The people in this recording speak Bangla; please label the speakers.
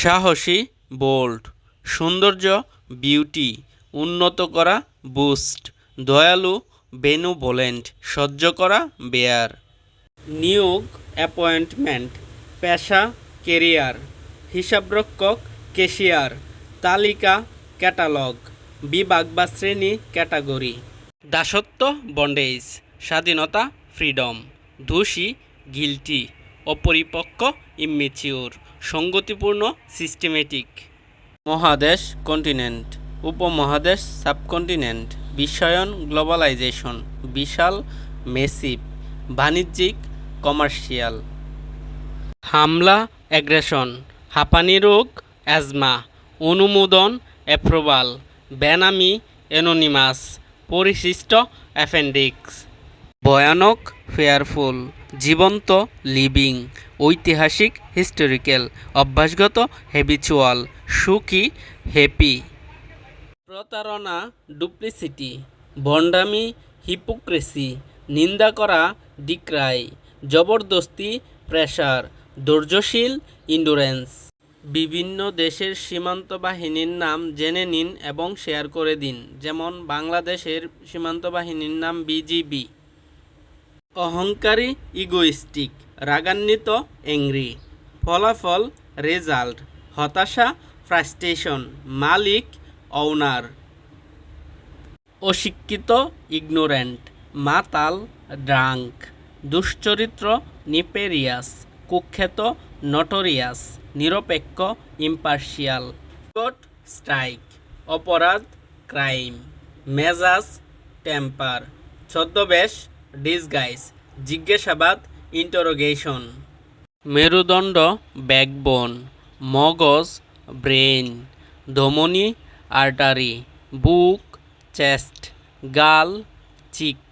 Speaker 1: সাহসী বোল্ড সৌন্দর্য বিউটি উন্নত করা বুস্ট দয়ালু বেনুভোলেন্ট সহ্য করা বেয়ার নিয়োগ অ্যাপয়েন্টমেন্ট পেশা কেরিয়ার হিসাবরক্ষক কেশিয়ার তালিকা ক্যাটালগ বিভাগ বা শ্রেণি ক্যাটাগরি দাসত্ব বন্ডেজ স্বাধীনতা ফ্রিডম দোষী গিলটি অপরিপক্ক ইমেচিওর সঙ্গতিপূর্ণ, সিস্টেমেটিক। মহাদেশ কন্টিনেন্ট। উপমহাদেশ সাবকন্টিনেন্ট। বিশ্বায়ন, গ্লোবালাইজেশন। বিশাল, মেসিভ। বাণিজ্যিক, কমার্শিয়াল। হামলা, অ্যাগ্রেশন। হাঁপানি রোগ, অ্যাজমা। অনুমোদন, অ্যাপ্রুভাল। বেনামি, অ্যানোনিমাস। পরিশিষ্ট অ্যাপেন্ডিক্স। ভয়ানক, ফেয়ারফুল, জীবন্ত, লিভিং, ঐতিহাসিক, হিস্টোরিক্যাল, অভ্যাসগত, হ্যাবিচুয়াল, সুখী, হ্যাপি। প্রতারণা, ডুপ্লিসিটি, ভণ্ডামি, হিপোক্রেসি, নিন্দা করা, ডিক্রাই, জবরদস্তি, প্রেসার, ধৈর্যশীল, ইন্ডুরেন্স। বিভিন্ন দেশের সীমান্ত বাহিনীর নাম জেনে নিন এবং শেয়ার করে দিন, যেমন বাংলাদেশের সীমান্ত বাহিনীর নাম বিজিবি। অহংকারী ইগোইস্টিক রাগান্বিত অ্যাংরি ফলাফল রেজাল্ট হতাশা ফ্রাস্ট্রেশন মালিক ওনার অশিক্ষিত ইগনোরেন্ট মাতাল ড্রাঙ্ক দুশ্চরিত্র নিপেরিয়াস কুখ্যাত নটোরিয়াস নিরপেক্ষ ইম্পার্শিয়াল কোট স্ট্রাইক অপরাধ ক্রাইম মেজাজ টেম্পার ছদ্মবেশ ডিসগাইজ জিজ্ঞাসাবাদ ইন্টারোগেশন মেরুদণ্ড ব্যাকবোন মগজ ব্রেন ধমনী আর্টারি বুক চেস্ট গাল চিক